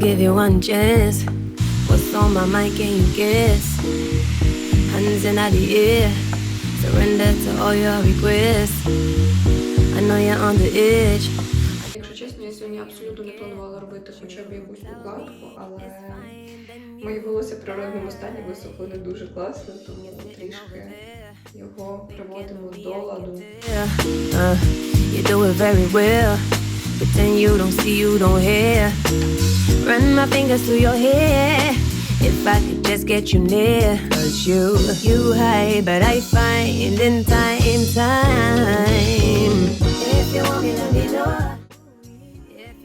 give you one chance. What's on my mind, can you guess? Hands in the air, surrender to all your requests. I know you're on the edge. Якщо чесно, я сьогодні абсолютно не планувала робити хоча б якусь укладку, але моє волосся в природному стані висохло не дуже класно, тому трішки його приводимо до ладу. Uh, you do it very well. Pretend you don't see, you don't hear. Run my fingers through your hair. If I could just get you near. Cause you, you high, but I find in time, time. If you want me, let me know.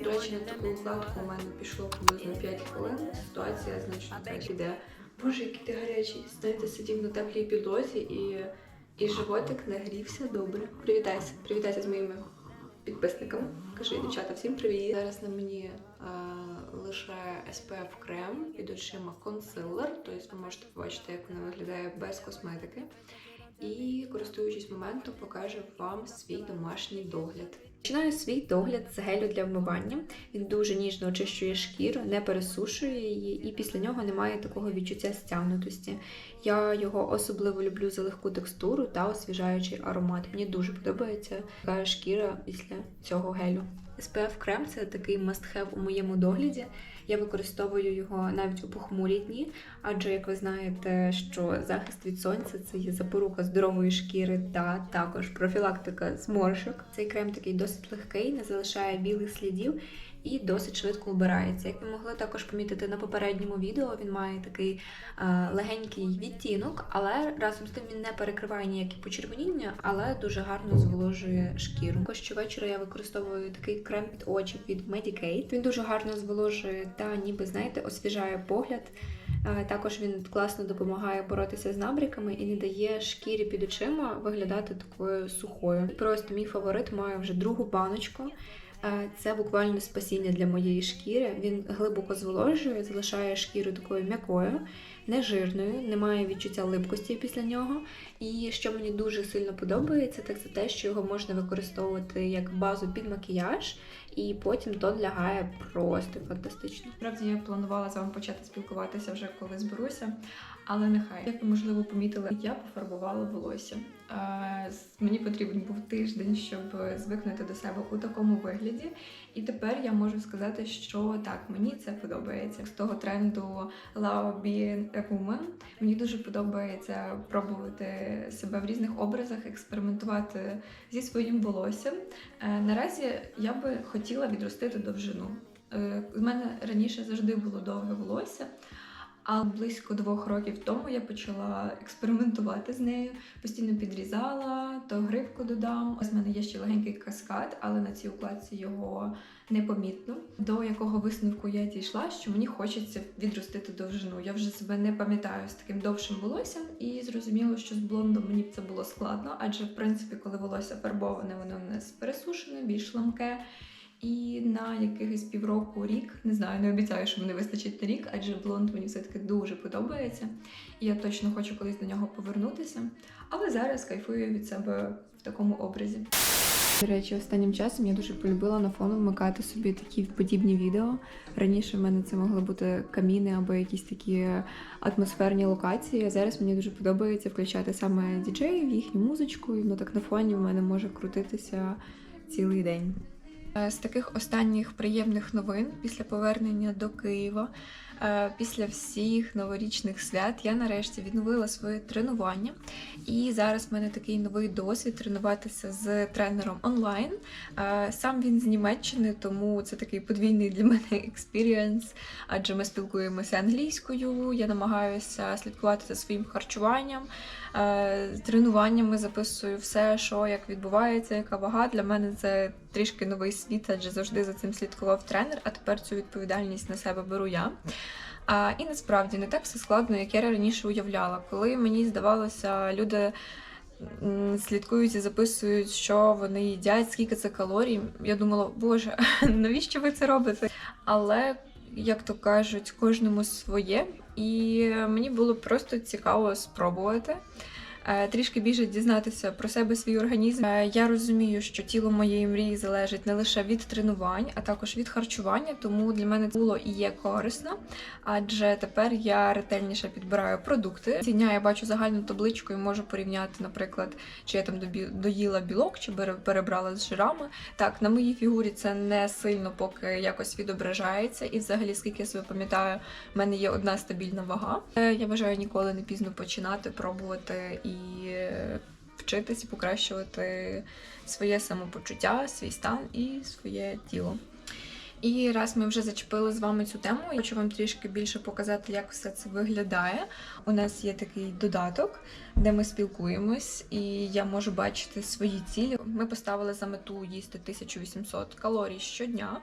До речі, на таку укладку у мене пішло приблизно 5 хвилин. Ситуація значно так іде. Боже, який ти гарячий. Знаєте, сидів на теплій підлозі і, і животик нагрівся добре. Привітайся, привітайся з моїми підписниками. Кажи, дівчата, всім привіт. Зараз на мені е, лише SPF крем під очима консилер, тобто ви можете побачити, як вона виглядає без косметики. І користуючись моментом, покажу вам свій домашній догляд. Починаю свій догляд з гелю для вмивання. Він дуже ніжно очищує шкіру, не пересушує її, і після нього немає такого відчуття стягнутості. Я його особливо люблю за легку текстуру та освіжаючий аромат. Мені дуже подобається така шкіра після цього гелю. SPF крем це такий must-have у моєму догляді. Я використовую його навіть у похмурі дні, адже, як ви знаєте, що захист від сонця це є запорука здорової шкіри та також профілактика зморшок. Цей крем такий досить легкий, не залишає білих слідів і досить швидко вбирається. Як ви могли також помітити на попередньому відео, він має такий е, легенький відтінок, але разом з тим він не перекриває ніякі почервоніння, але дуже гарно зволожує шкіру. Також щовечора я використовую такий крем під очі від Medicate. Він дуже гарно зволожує та ніби знаєте, освіжає погляд. Е, Також він класно допомагає боротися з набряками і не дає шкірі під очима виглядати такою сухою. Просто мій фаворит має вже другу баночку. Е, Це буквально спасіння для моєї шкіри. Він глибоко зволожує, залишає шкіру такою м'якою, нежирною, немає відчуття липкості після нього. І що мені дуже сильно подобається, так це те, що його можна використовувати як базу під макіяж, і потім тон лягає просто фантастично. Справді я планувала з вами почати спілкуватися вже коли зберуся, але нехай як ви можливо помітили, я пофарбувала волосся. Е, Мені потрібен був тиждень, щоб звикнути до себе у такому вигляді. І тепер я можу сказати, що так, мені це подобається. З того тренду Love Being a Woman мені дуже подобається пробувати себе в різних образах, експериментувати зі своїм волоссям. Е, Наразі я би хотіла відростити довжину. Е, У мене раніше завжди було довге волосся. А близько двох років тому я почала експериментувати з нею, постійно підрізала, то гривку додам. Ось в мене є ще легенький каскад, але на цій укладці його непомітно. До якого висновку я дійшла, що мені хочеться відростити довжину. Я вже себе не пам'ятаю з таким довшим волоссям, і зрозуміло, що з блондом мені б це було складно, адже в принципі, коли волосся фарбоване, воно в нас пересушене, більш ламке. І на якихось півроку рік, не знаю, не обіцяю, що мені вистачить на рік, адже блонд мені все-таки дуже подобається. І я точно хочу колись до нього повернутися. Але зараз кайфую від себе в такому образі. До речі, останнім часом я дуже полюбила на фону вмикати собі такі подібні відео. Раніше в мене це могли бути каміни або якісь такі атмосферні локації. А зараз мені дуже подобається включати саме діджеїв, їхню музичку, і воно так на фоні в мене може крутитися цілий день. Е, З таких останніх приємних новин після повернення до Києва, е, після всіх новорічних свят, я нарешті відновила своє тренування. І зараз в мене такий новий досвід тренуватися з тренером онлайн. Е, Сам він з Німеччини, тому це такий подвійний для мене експірієнс, адже ми спілкуємося англійською. Я намагаюся слідкувати за своїм харчуванням. Е, тренуваннями записую все, що як відбувається, яка вага. Для мене це трішки новий світ, адже завжди за цим слідкував тренер, а тепер цю відповідальність на себе беру я. А, і насправді не так все складно, як я раніше уявляла. Коли мені здавалося, люди слідкують і записують, що вони їдять, скільки це калорій. Я думала, боже, навіщо ви це робите? Але, як то кажуть, кожному своє. І мені було просто цікаво спробувати. Е, трішки більше дізнатися про себе, свій організм. Е, Я розумію, що тіло моєї мрії залежить не лише від тренувань, а також від харчування, тому для мене це було і є корисно, адже тепер я ретельніше підбираю продукти. Ціня я бачу загальну табличку і можу порівняти, наприклад, чи я там доїла білок, чи перебрала з жирами. Так, на моїй фігурі це не сильно поки якось відображається, і взагалі, скільки я себе пам'ятаю, в мене є одна стабільна вага. Е, Я вважаю ніколи не пізно починати, пробувати і е, вчитись і покращувати своє самопочуття, свій стан і своє тіло. І раз ми вже зачепили з вами цю тему, я хочу вам трішки більше показати, як все це виглядає. У нас є такий додаток, де ми спілкуємось, і я можу бачити свої цілі. Ми поставили за мету їсти 1800 калорій щодня.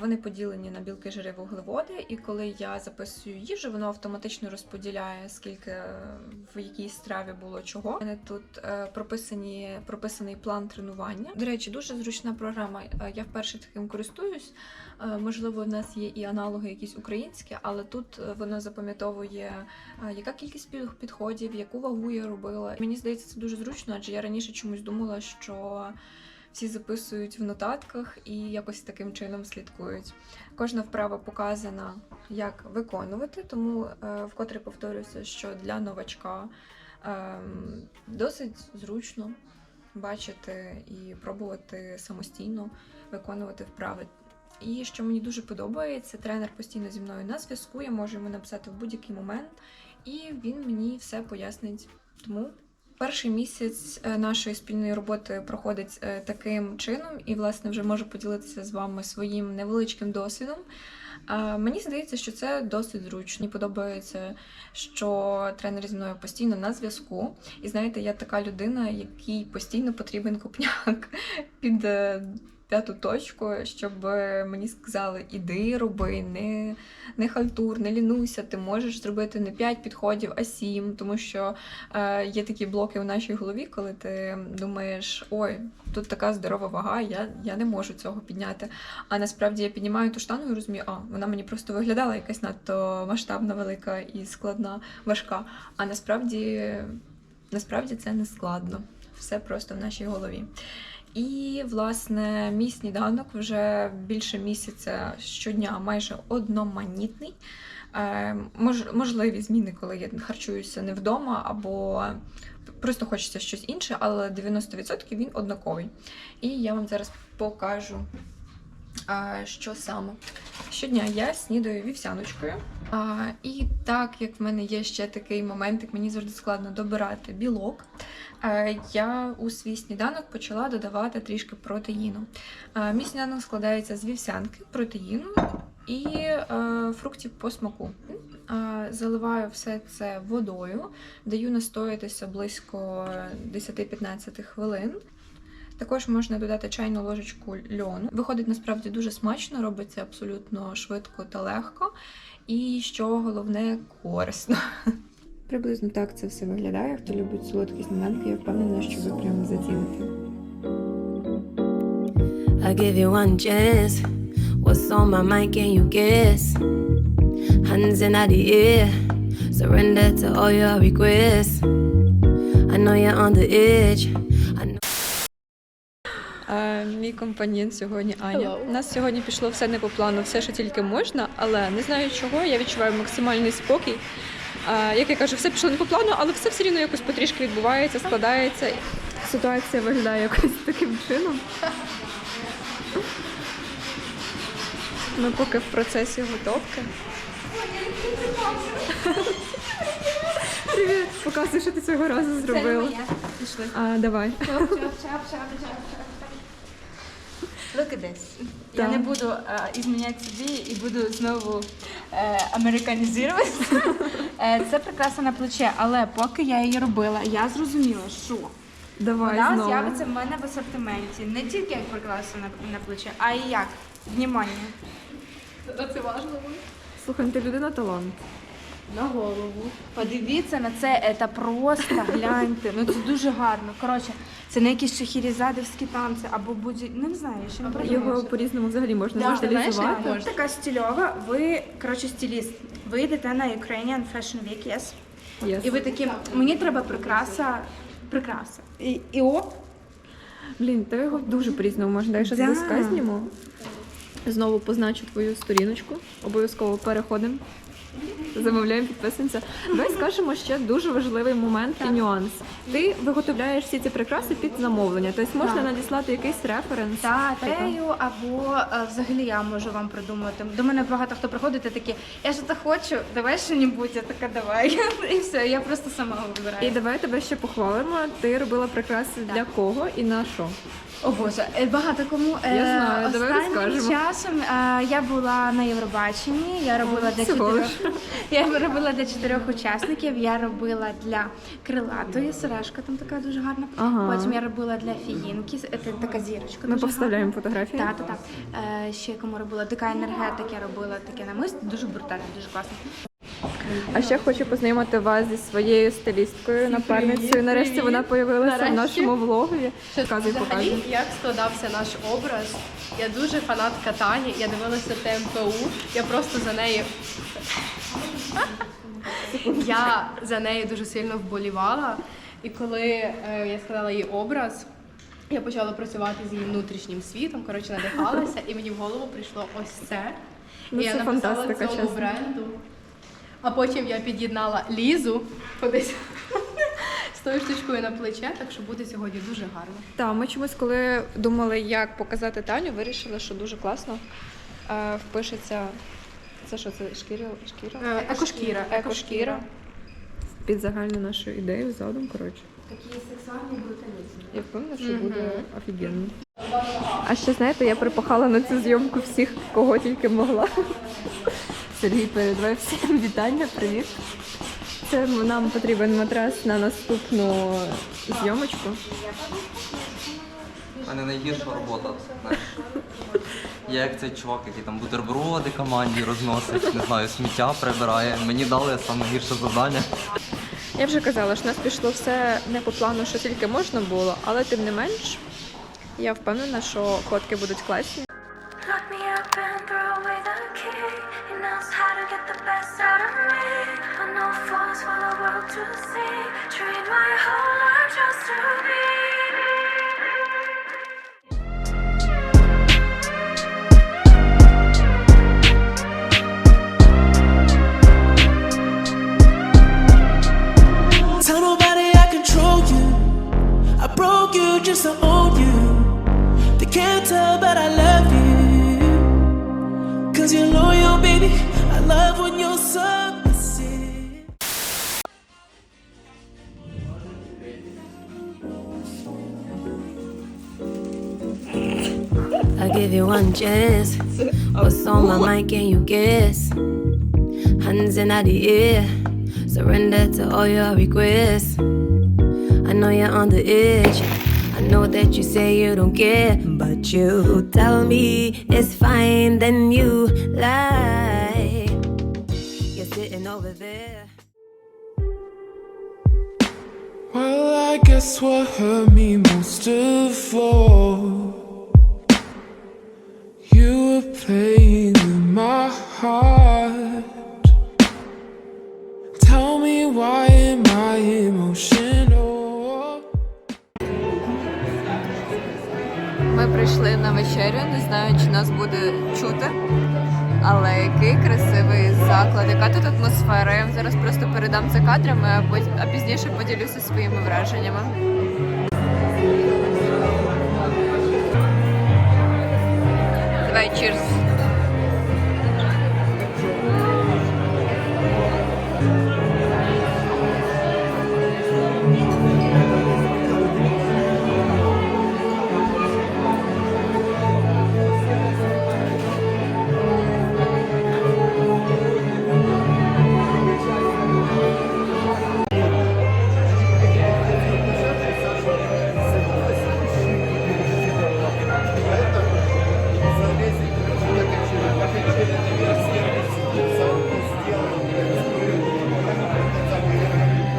Вони поділені на білки, жири, вуглеводи, і коли я записую їжу, воно автоматично розподіляє, скільки е, в якій страві було чого. У мене тут е, прописані, прописаний план тренування. До речі, дуже зручна програма. Е, Я вперше таким користуюсь. Можливо, в нас є і аналоги якісь українські, але тут воно запам'ятовує, яка кількість під- підходів, яку вагу я робила. Мені здається, це дуже зручно, адже я раніше чомусь думала, що всі записують в нотатках і якось таким чином слідкують. Кожна вправа показана, як виконувати, тому е, вкотре повторюся, що для новачка ем, досить зручно бачити і пробувати самостійно виконувати вправи. І що мені дуже подобається, тренер постійно зі мною на зв'язку, я можу йому написати в будь-який момент, і він мені все пояснить. Тому перший місяць е, нашої спільної роботи проходить е, таким чином, і власне вже можу поділитися з вами своїм невеличким досвідом. Мені здається, що це досить зручно. Мені подобається, що тренер зі мною постійно на зв'язку. І знаєте, я така людина, якій постійно потрібен купняк під е, п'яту точку, щоб мені сказали, іди, роби, не, не халтур, не лінуйся, ти можеш зробити не 5 підходів, а 7, тому що е, є такі блоки в нашій голові, коли ти думаєш, ой, тут така здорова вага, я, я не можу цього підняти. А насправді я піднімаю ту штангу і розумію, а вона мені просто виглядала якась надто масштабна, велика і складна, важка. А насправді, насправді це не складно. Все просто в нашій голові. І, власне, мій сніданок вже більше місяця щодня майже одноманітний. Е, можливі зміни, коли я харчуюся не вдома, або просто хочеться щось інше, але 90% він однаковий. І я вам зараз покажу, е, що саме. Щодня я снідаю вівсяночкою. А, і так як в мене є ще такий момент, як мені завжди складно добирати білок, е, я у свій сніданок почала додавати трішки протеїну. Е, Мій сніданок складається з вівсянки, протеїну і е, фруктів по смаку. Заливаю все це водою, даю настоятися близько 10-15 хвилин. Також можна додати чайну ложечку льону. Виходить насправді дуже смачно, робиться абсолютно швидко та легко. І що головне, корисно. Приблизно так це все виглядає. Хто любить солодкі сніданки, я впевнена, що ви прямо заціните. I give you one chance. What's on my mind? Can you guess? Hands in the air, surrender to all your requests. I know you're on the edge. Мій компаньон сьогодні Аня. Hello. У нас сьогодні пішло все не по плану, все, що тільки можна, але не знаю чого. Я відчуваю максимальний спокій. Як я кажу, все пішло не по плану, але все все рівно якось потрішки відбувається, складається. Ситуація виглядає якось таким чином. Ми поки в процесі готовки. Привіт! Показуй, що ти цього разу зробила. Пішли. А, давай. Look at this. Я не буду е, ізміняти собі і буду знову е, американізувати. Е, це прикраса на плече, але поки я її робила, я зрозуміла, що Давай вона знову. з'явиться в мене в асортименті не тільки як прикраса на, на плече, а і як. Внимання. Слухай, ну ти людина талант. На голову. Подивіться на це, це просто гляньте. Ну це дуже гарно. Коротше, це не якісь шахірізадовські танці або будь ну не знаю, я ще не. Його по-різному взагалі можна Да, стилізувати. така стильова. Ви, коротше, стиліст. Ви йдете на Ukrainian Fashion Week, yes. І ви такі, мені треба прикраса, прикраса. І, і оп, Блін, та його дуже по-різному можна. Дай щас Да. близька зніму. Знову позначу твою сторіночку. Обов'язково переходимо. Замовляємо, підписуємося. Давай скажемо ще дуже важливий момент і нюанс. Ти виготовляєш всі ці прикраси під замовлення. Тобто можна Так. надіслати якийсь референс. та, Типа. тею, або е, взагалі я можу вам придумати. До мене багато хто приходить і такі, я ж це хочу, давай що-небудь, я така, давай. І все, я просто сама вибираю. І давай тебе ще похвалимо. Ти робила прикраси для кого і на що? О Боже, е, багато кому е, Я знаю, давай розкажемо. часом е, я була на Євробаченні. Я робила для всього чотирьох. Я робила для чотирьох учасників. Я робила для крилатої сережка, там така дуже гарна. Ага. Потім я робила для фіїнки, це така зірочка. Ми дуже повставляємо гарна. фотографії. Так, так, так. Е, ще кому робила така енергетика, я робила таке намисто, дуже брутально, дуже класно. А ще хочу познайомити вас зі своєю стилісткою, напарницею. Нарешті вона появилася в нашому влогові. Показуй, Взагалі, показуй. як складався наш образ. Я дуже фанатка Тані, я дивилася ТМПУ, я просто за нею. Я за нею дуже сильно вболівала. І коли е, я складала її образ, я почала працювати з її внутрішнім світом, коротше, надихалася, і мені в голову прийшло ось це. Ну, і я написала фантастика, цьому чесно. бренду. А потім я під'єднала Лізу кудись з тою штучкою на плече, так що буде сьогодні дуже гарно. Так, ми чомусь, коли думали, як показати Таню, вирішили, що дуже класно е, впишеться. Це що, це шкіра? шкіра? Е, Екошкіра. Екошкіра. Під загальну нашу ідею задум, коротше. Такий сексуальний бруталізм. Я впевнена, що буде офігенно. А ще знаєте, я припахала на цю зйомку всіх, кого тільки могла. Сергій передавай всім вітання, привіт. Це нам потрібен матрас на наступну зйомочку. У мене найгірша робота. Знаєш. Я як цей чувак, який там бутерброди команді розносить, не знаю, сміття прибирає. Мені дали саме гірше завдання. Я вже казала, що у нас пішло все не по плану, що тільки можна було, але тим не менш, я впевнена, що фотки будуть класні. Just to be. Tell nobody I control you. I broke you just to own you. They can't tell, but I love you. Cause you're loyal, baby. I love when you're submissive. You one chance. What's on my mind? Can you guess? Hands in the air. Surrender to all your requests. I know you're on the edge. I know that you say you don't care, but you tell me it's fine. Then you lie. You're sitting over there. Well, I guess what hurt me most of all. Playing with my heart. Tell me why am I emotional? Ми прийшли на вечерю, не знаю, чи нас буде чути. Але який красивий заклад, яка тут атмосфера. Я вам зараз просто передам це кадрами, а пізніше поділюся своїми враженнями. Cheers.